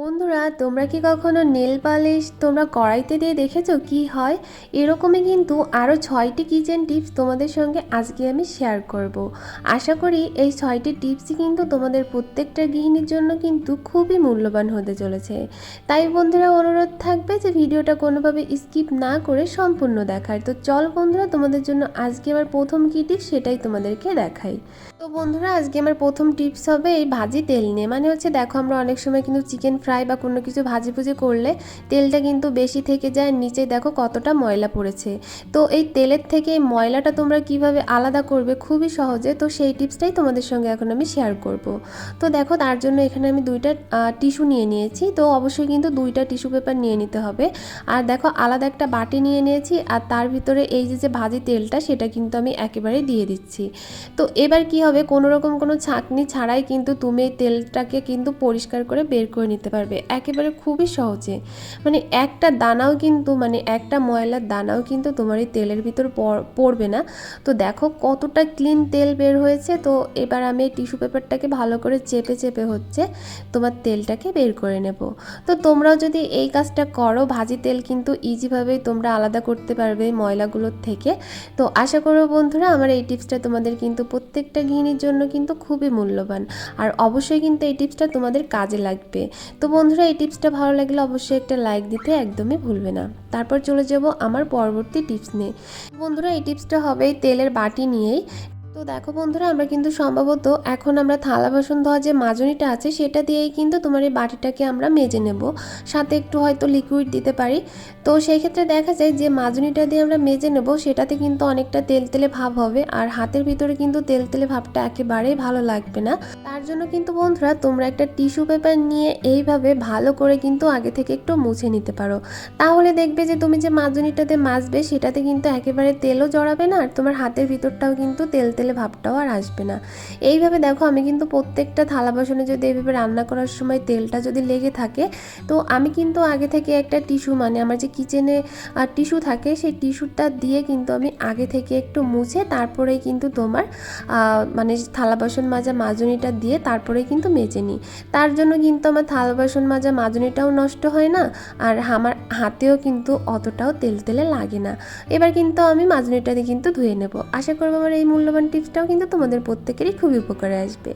বন্ধুরা, তোমরা কি কখনো নেল পালিশ তোমরা কড়াইতে দিয়ে দেখেছ? কি হয়? এরকমই কিন্তু আরও ছয়টি কিচেন টিপস তোমাদের সঙ্গে আজকে আমি শেয়ার করব। আশা করি এই ছয়টি টিপসই কিন্তু তোমাদের প্রত্যেকটা গৃহিণীর জন্য কিন্তু খুবই মূল্যবান হতে চলেছে। তাই বন্ধুরা, অনুরোধ থাকবে যে ভিডিওটা কোনোভাবে স্কিপ না করে সম্পূর্ণ দেখার। তো চল বন্ধুরা, তোমাদের জন্য আজকে আমার প্রথম কী টিপস সেটাই তোমাদেরকে দেখাই। তো বন্ধুরা, আজকে আমার প্রথম টিপস হবে এই ভাজি তেল নিয়ে। মানে হচ্ছে, দেখো আমরা অনেক সময় কিন্তু চিকেন ফ্রাই বা কোনো কিছু ভাজি ভুজি করলে তেলটা কিন্তু বেশি থেকে যায়। নিচে দেখো কতটা ময়লা পড়েছে। তো এই তেলের থেকে এই ময়লাটা তোমরা কীভাবে আলাদা করবে খুবই সহজে। তো সেই টিপসটাই তোমাদের সঙ্গে এখন আমি শেয়ার করব। তো দেখো তার জন্য এখানে আমি দুইটা টিস্যু নিয়ে নিয়েছি। তো অবশ্যই কিন্তু দুইটা টিস্যু পেপার নিয়ে নিতে হবে। আর দেখো আলাদা একটা বাটি নিয়ে নিয়েছি। আর তার ভিতরে এই যে যে ভাজি তেলটা সেটা কিন্তু আমি একেবারে দিয়ে দিচ্ছি। তো এবার কি হবে? কোনো রকম কোনো ছাঁকনি ছাড়াই কিন্তু তুমি এই তেলটাকে কিন্তু পরিষ্কার করে বের করে নিতে পারবে একেবারে খুবই সহজে। মানে একটা দানাও কিন্তু মানে একটা ময়লার দানাও কিন্তু তোমার এই তেলের ভিতর পড়বে না। তো দেখো কতটা ক্লিন তেল বের হয়েছে। তো এবার আমি এই টিস্যু পেপারটাকে ভালো করে চেপে চেপে হচ্ছে তোমার তেলটাকে বের করে নেব। তো তোমরাও যদি এই কাজটা করো, ভাজি তেল কিন্তু ইজিভাবেই তোমরা আলাদা করতে পারবে ময়লাগুলোর থেকে। তো আশা করো বন্ধুরা, আমার এই টিপসটা তোমাদের কিন্তু প্রত্যেকটা গৃহিণীর জন্য কিন্তু খুবই মূল্যবান। আর অবশ্যই কিন্তু এই টিপসটা তোমাদের কাজে লাগবে। তো বন্ধুরা, এই টিপসটা ভালো লাগলে অবশ্যই একটা লাইক দিতে একদমই ভুলবে না। তারপর চলে যাব আমার পরবর্তী টিপস নিয়ে। বন্ধুরা, এই টিপসটা হবে তেলের বাটি নিয়েই। তো দেখো বন্ধুরা, আমরা কিন্তু সম্ভবত এখন আমরা থালা বাসন ধোয়া যে মাজনিটা আছে সেটা দিয়েই কিন্তু তোমার এই বাটিটাকে আমরা মেজে নেব। সাথে একটু হয়তো লিকুইড দিতে পারি। তো সেই ক্ষেত্রে দেখা যায় যে মাজনিটা দিয়ে আমরা মেজে নেব, সেটাতে কিন্তু অনেকটা তেল তেলে ভাব হবে। আর হাতের ভিতরে কিন্তু তেল তেলে ভাবটা একেবারেই ভালো লাগবে না। তার জন্য কিন্তু বন্ধুরা, তোমরা একটা টিস্যু পেপার নিয়ে এইভাবে ভালো করে কিন্তু আগে থেকে একটু মুছে নিতে পারো। তাহলে দেখবে যে তুমি যে মাজনিটাতে মাজবে, সেটাতে কিন্তু একেবারে তেলও জড়াবে না। আর তোমার হাতের ভিতরটাও কিন্তু তেল তেলে ভাবটাও আর আসবে না। এইভাবে দেখো আমি কিন্তু প্রত্যেকটা থালা বাসনে যদি এইভাবে রান্না করার সময় তেলটা যদি লেগে থাকে, তো আমি কিন্তু আগে থেকে একটা টিস্যু মানে আমার যে কিচেনে টিস্যু থাকে সেই টিস্যুটা দিয়ে কিন্তু আমি আগে থেকে একটু মুছে তারপরেই কিন্তু তোমার মানে থালা বাসন মাজা মাজনিটা দিয়ে তারপরেই কিন্তু মেজে নিই। তার জন্য কিন্তু আমার থালা বাসন মাজা মাজনিটাও নষ্ট হয় না, আর আমার হাতেও কিন্তু অতটাও তেল তেলে লাগে না। এবার কিন্তু আমি মাজনিটা দিয়ে কিন্তু ধুয়ে নেব। আশা করব আমার এই মূল্যবান টিপসটাও কিন্তু তোমাদের প্রত্যেকেরই খুবই উপকারে আসবে।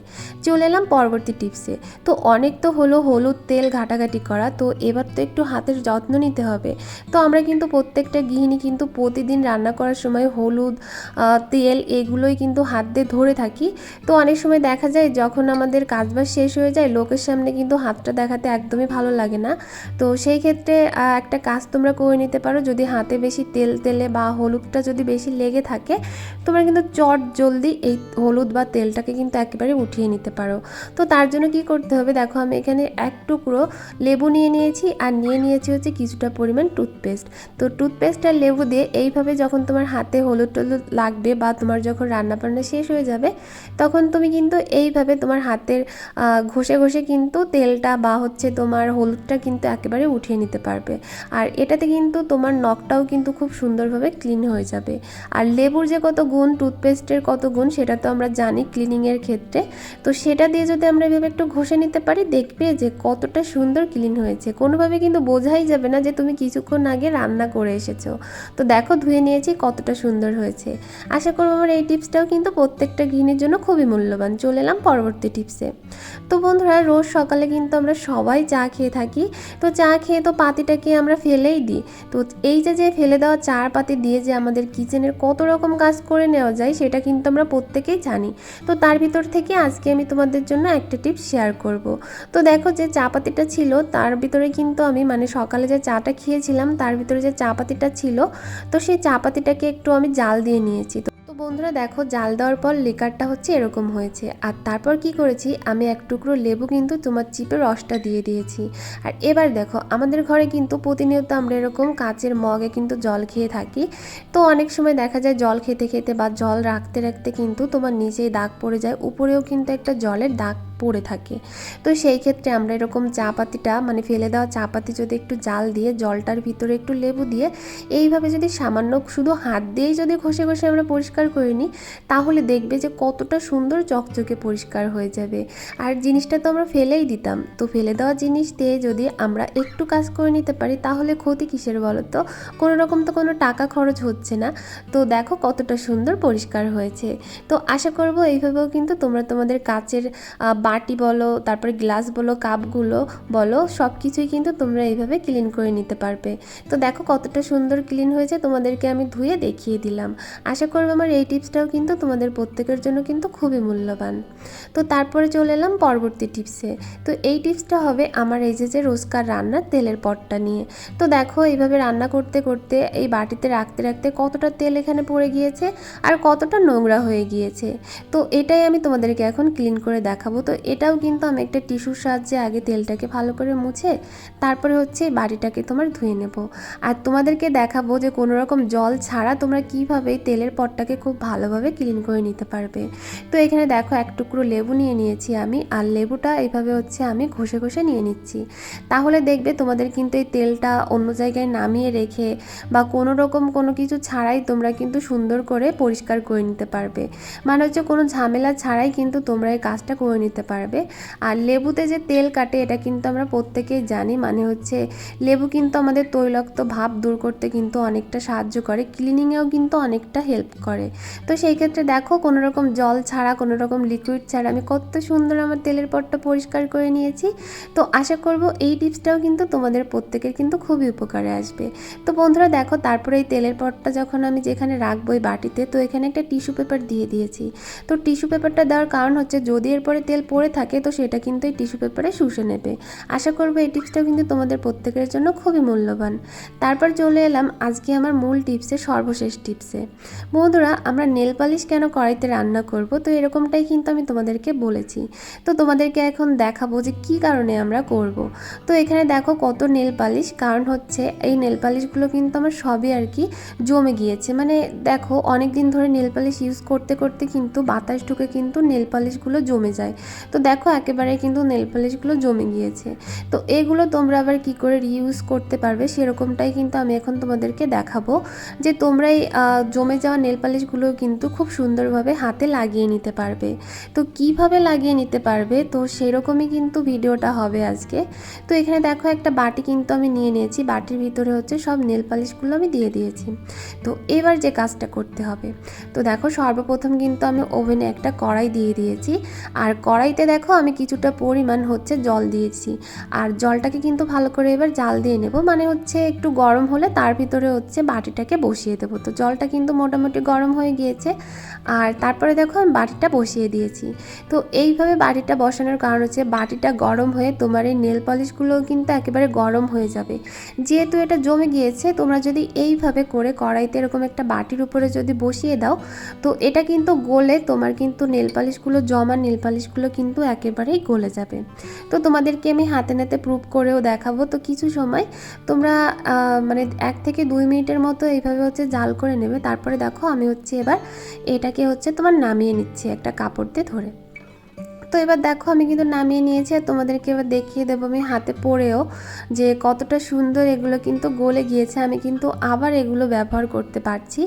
চলে এলাম পরবর্তী টিপসে তো অনেক তো হলো হলুদ তেল ঘাটাঘাটি করা, তো এবার তো একটু হাতের যত্ন নিতে হবে। তো আমরা কিন্তু প্রত্যেকটা গৃহিণী কিন্তু প্রতিদিন রান্না করার সময় হলুদ তেল এগুলোই কিন্তু হাত দিয়ে ধরে থাকি। তো অনেক সময় দেখা যায় যখন আমাদের কাজবাজ শেষ হয়ে যায়, লোকের সামনে কিন্তু হাতটা দেখাতে একদমই ভালো লাগে না। তো সেই ক্ষেত্রে একটা কাজ তোমরা করে নিতে পারো। যদি হাতে বেশি তেল, তেলে বা হলুদটা যদি বেশি লেগে থাকে, তোমরা কিন্তু চট জলদি এই হলুদ বা তেলটাকে কিন্তু একেবারে উঠিয়ে নিতে পারো। তো তার জন্য কি করতে হবে? দেখো, আমি এখানে এক টুকরো লেবু নিয়ে নিয়েছি আর নিয়ে নিয়েছি হচ্ছে কিছুটা পরিমাণ টুথপেস্ট। তো টুথপেস্ট আর লেবু দিয়ে এইভাবে যখন তোমার হাতে হলুদ টলুদ লাগবে বা তোমার যখন রান্না বান্না শেষ হয়ে যাবে, তখন তুমি কিন্তু এইভাবে তোমার হাতের ঘষে ঘষে কিন্তু তেলটা বা হচ্ছে তোমার হলুদটা কিন্তু একেবারে উঠিয়ে নিতে পারবে। আর এটাতে কিন্তু তোমার নখটাও কিন্তু খুব সুন্দরভাবে ক্লিন হয়ে যাবে। আর লেবুর যে কত গুণ টুথপেস্টের কত গুণ সেটা তো আমরা জানি ক্লিনিংয়ের ক্ষেত্রে। তো সেটা দিয়ে যদি আমরা এভাবে একটু ঘষে নিতে পারি, দেখবে যে কতটা সুন্দর ক্লিন হয়েছে। কোনোভাবে কিন্তু বোঝাই যাবে না যে তুমি কিছুক্ষণ আগে রান্না করে এসেছ। তো দেখো, ধুয়ে নিয়েছি, কতটা সুন্দর হয়েছে। আশা করব আমার এই টিপসটাও কিন্তু প্রত্যেকটা গৃহিণীর জন্য খুবই মূল্যবান। চলে এলাম পরবর্তী টিপসে। তো বন্ধুরা, রোজ সকালে কিন্তু আমরা সবাই চা খেয়ে থাকি। তো চা খেয়ে তো পাতিটাকে আমরা ফেলেই দিই। তো এই যে যে ফেলে দেওয়া চার পাতি দিয়ে যে আমাদের কিচেনের কত রকম কাজ করে নেওয়া যায়, সেটা কিন্তু আমরা প্রত্যেকেই জানি। তো তার ভিতর থেকে আজকে আমি তোমাদের জন্য একটা টিপস শেয়ার করব। তো দেখো যে চা পাতিটা ছিল, তার ভিতরে কিন্তু আমি মানে সকালে যে চাটা খেয়েছিলাম, তার ভিতরে যে চা পাতিটা ছিল, তো সেই চা পাতিটাকে একটু আমি জাল দিয়ে নিয়েছি। তো বন্ধুরা, দেখো, জাল দেওয়ার পর লেকারটা হচ্ছে এরকম হয়েছে। আর তারপর কি করেছি? আমি এক টুকরো লেবু কিন্তু তোমার চিপে রসটা দিয়ে দিয়েছি। আর এবার দেখো, আমাদের ঘরে কিন্তু প্রতিনিয়ত আমরা এরকম কাঁচের মগে কিন্তু জল খেয়ে থাকি। তো অনেক সময় দেখা যায় জল খেতে খেতে বা জল রাখতে রাখতে কিন্তু তোমার নিচেই দাগ পড়ে যায়, উপরেও কিন্তু একটা জলের দাগ পড়ে থাকে। তো সেই ক্ষেত্রে আমরা এরকম চা পাতিটা মানে ফেলে দেওয়া চা পাতি যদি একটু জাল দিয়ে, জলটার ভিতরে একটু লেবু দিয়ে, এইভাবে যদি সামান্য শুধু হাত দিয়েই যদি ঘষে ঘষে আমরা পরিষ্কার করে নিই, তাহলে দেখবে যে কতটা সুন্দর চকচকে পরিষ্কার হয়ে যাবে। আর জিনিসটা তো আমরা ফেলেই দিতাম। তো ফেলে দেওয়া জিনিস দিয়ে যদি আমরা একটু কাজ করে নিতে পারি, তাহলে ক্ষতি কিসের বলো তো কোনো রকম তো কোনো টাকা খরচ হচ্ছে না। তো দেখো কতটা সুন্দর পরিষ্কার হয়েছে। তো আশা করব এইভাবেও কিন্তু তোমরা তোমাদের কাচের বাটি বলো, তারপরে গ্লাস বলো, কাপগুলো বলো সব কিছুই কিন্তু তোমরা এইভাবে ক্লিন করে নিতে পারবে। তো দেখো কতটা সুন্দর ক্লিন হয়েছে, তোমাদেরকে আমি ধুয়ে দেখিয়ে দিলাম। আশা করব আমার এই টিপসটাও কিন্তু তোমাদের প্রত্যেকের জন্য কিন্তু খুবই মূল্যবান। তো তারপরে চলে এলাম পরবর্তী টিপসে। তো এই টিপসটা হবে আমার এই যে যে রোজকার রান্নার তেলের পটটা নিয়ে। তো দেখো এইভাবে রান্না করতে করতে এই বাটিতে রাখতে রাখতে কতটা তেল এখানে পড়ে গিয়েছে আর কতটা নোংরা হয়ে গিয়েছে। তো এটাই আমি তোমাদেরকে এখন ক্লিন করে দেখাবো। তো এটাও কিন্তু আমি একটা টিস্যুর সাহায্যে আগে তেলটাকে ভালো করে মুছে তারপরে হচ্ছে এই বাটিটাকে তোমার ধুয়ে নেব। আর তোমাদেরকে দেখাবো যে কোনো রকম জল ছাড়া তোমরা কীভাবে তেলের পটটাকে খুব ভালোভাবে ক্লিন করে নিতে পারবে। তো এখানে দেখো এক টুকরো লেবু নিয়ে নিয়েছি আমি, আর লেবুটা এইভাবে হচ্ছে আমি ঘষে ঘষে নিয়ে নিচ্ছি। তাহলে দেখবে তোমাদের কিন্তু এই তেলটা অন্য জায়গায় নামিয়ে রেখে বা কোনো রকম কোনো কিছু ছাড়াই তোমরা কিন্তু সুন্দর করে পরিষ্কার করে নিতে পারবে। মানে হচ্ছে কোনো ঝামেলা ছাড়াই কিন্তু তোমরা এই কাজটা করে নিতে পারবে। আর লেবুতে যে তেল কাটে, এটা কিন্তু আমরা প্রত্যেকেই জানি। মানে হচ্ছে, লেবু কিন্তু আমাদের তৈলাক্ত ভাব দূর করতে কিন্তু অনেকটা সাহায্য করে। ক্লিনিংয়েও কিন্তু অনেকটা হেল্প করে। তো সেই ক্ষেত্রে দেখো কোনো রকম জল ছাড়া কোনো রকম লিকুইড ছাড়া আমি কত সুন্দর আমার তেলের পটটা পরিষ্কার করে নিয়েছি। তো আশা করব এই টিপসটাও কিন্তু তোমাদের প্রত্যেকের কিন্তু খুবই উপকারে আসবে। তো বন্ধুরা দেখো, তারপরে এই তেলের পটটা যখন আমি যেখানে রাখব এই বাটিতে, তো এখানে একটা টিস্যু পেপার দিয়ে দিয়েছি। তো টিস্যু পেপারটা দেওয়ার কারণ হচ্ছে, যদি এরপরে তেল পড়ে থাকে, তো সেটা কিন্তু এই টিস্যু পেপারে শুষে নেবে। আশা করব এই টিপসটাও কিন্তু তোমাদের প্রত্যেকের জন্য খুবই মূল্যবান। তারপর চলে এলাম আজকে আমার মূল টিপসে সর্বশেষ টিপসে। বন্ধুরা, আমরা নেল পালিশ কেন কড়াইতে রান্না করব? তো এরকমটাই কিন্তু আমি তোমাদেরকে বলেছি। তো তোমাদেরকে এখন দেখাবো যে কি কারণে আমরা করব। তো এখানে দেখো কত নেল পালিশ, কারণ হচ্ছে এই নেল পালিশগুলো কিন্তু আমার সবই আর কি জমে গিয়েছে। মানে দেখো অনেক দিন ধরে নেল পালিশ ইউজ করতে করতে কিন্তু বাতাস ঢুকে কিন্তু নেল পালিশগুলো জমে যায়। তো দেখো, একেবারে কিন্তু নেল পালিশগুলো জমে গিয়েছে। তো এগুলো তোমরা আবার কি করে রিউজ করতে পারবে সেরকমটাই কিন্তু আমি এখন তোমাদেরকে দেখাবো যে তোমরা এই জমে যাওয়া নেল পালিশগুলো কিন্তু খুব সুন্দরভাবে হাতে লাগিয়ে নিতে পারবে। তো কীভাবে লাগিয়ে নিতে পারবে? তো সেরকমই কিন্তু ভিডিওটা হবে আজকে। তো এখানে দেখো, একটা বাটি কিন্তু আমি নিয়ে নিয়েছি। বাটির ভিতরে হচ্ছে সব নেল পালিশগুলো আমি দিয়ে দিয়েছি। তো এবার যে কাজটা করতে হবে, তো দেখো সর্বপ্রথম কিন্তু আমি ওভেনে একটা কড়াই দিয়ে দিয়েছি। আর কড়াইতে দেখো আমি কিছুটা পরিমাণ হচ্ছে জল দিয়েছি। আর জলটাকে কিন্তু ভালো করে এবার জাল দিয়ে নেব। মানে হচ্ছে একটু গরম হলে তার ভিতরে হচ্ছে বাটিটাকে বসিয়ে দেবো। তো জলটা কিন্তু মোটামুটি গরম হয়ে গিয়েছে। আর তারপরে দেখো আমি বাটিটা বসিয়ে দিয়েছি। তো এইভাবে বাটিটা বসানোর কারণ হচ্ছে বাটিটা গরম হয়ে তোমার এই নেল পলিশগুলোও কিন্তু একেবারে গরম হয়ে যাবে। যেহেতু এটা জমে গিয়েছে, তোমরা যদি এইভাবে করে কড়াইতে এরকম একটা বাটির উপরে যদি বসিয়ে দাও, তো এটা কিন্তু গলে তোমার কিন্তু নেল পালিশগুলো, জমা নেল পালিশগুলো কিন্তু একেবারেই গলে যাবে। তো তোমাদেরকে আমি হাতে নাতে প্রুভ করেও দেখাবো। তো কিছু সময় তোমরা মানে এক থেকে দুই মিনিটের মতো এইভাবে হচ্ছে জাল করে নেবে। তারপরে দেখো আমি হচ্ছে এবার এটাকে হচ্ছে তোমার নামিয়ে নিচ্ছি একটা কাপড় দিয়ে ধরে। তো এবার দেখো আমি কিন্তু নামিয়ে নিয়েছি আর তোমাদেরকে এবার দেখিয়ে দেবো। আমি হাতে পরেও যে কতটা সুন্দর এগুলো কিন্তু গলে গিয়েছে, আমি কিন্তু আবার এগুলো ব্যবহার করতে পারছি।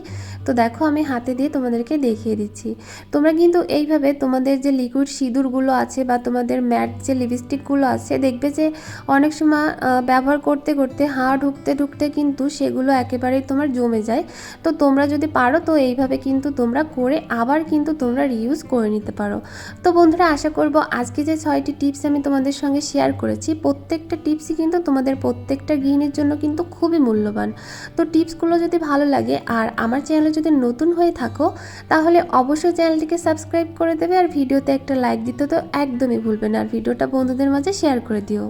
তো দেখো আমি হাতে দিয়ে তোমাদেরকে দেখিয়ে দিচ্ছি। তোমরা কিন্তু এইভাবে তোমাদের যে লিকুইড সিঁদুরগুলো আছে বা তোমাদের ম্যাট যে লিপস্টিকগুলো আছে, দেখবে যে অনেক সময় ব্যবহার করতে করতে হাওয়া ঢুকতে ঢুকতে কিন্তু সেগুলো একেবারেই তোমার জমে যায়। তো তোমরা যদি পারো তো এইভাবে কিন্তু তোমরা করে আবার কিন্তু তোমরা রিউজ করে নিতে পারো। তো বন্ধুরা, আশা করব। আজকে যে ছয়টি টিপস আমি তোমাদের সঙ্গে শেয়ার করেছি, প্রত্যেকটা টিপসই কিন্তু তোমাদের প্রত্যেকটা গৃহিণীর জন্য কিন্তু খুবই মূল্যবান। তো টিপসগুলো যদি ভালো লাগে আর আমার চ্যানেলে যদি নতুন হয়ে থাকো, তাহলে অবশ্যই চ্যানেলটিকে সাবস্ক্রাইব করে দেবে আর ভিডিওতে একটা লাইক দিতে তো একদমই ভুলবে না। আর ভিডিওটা বন্ধুদের মাঝে শেয়ার করে দিও।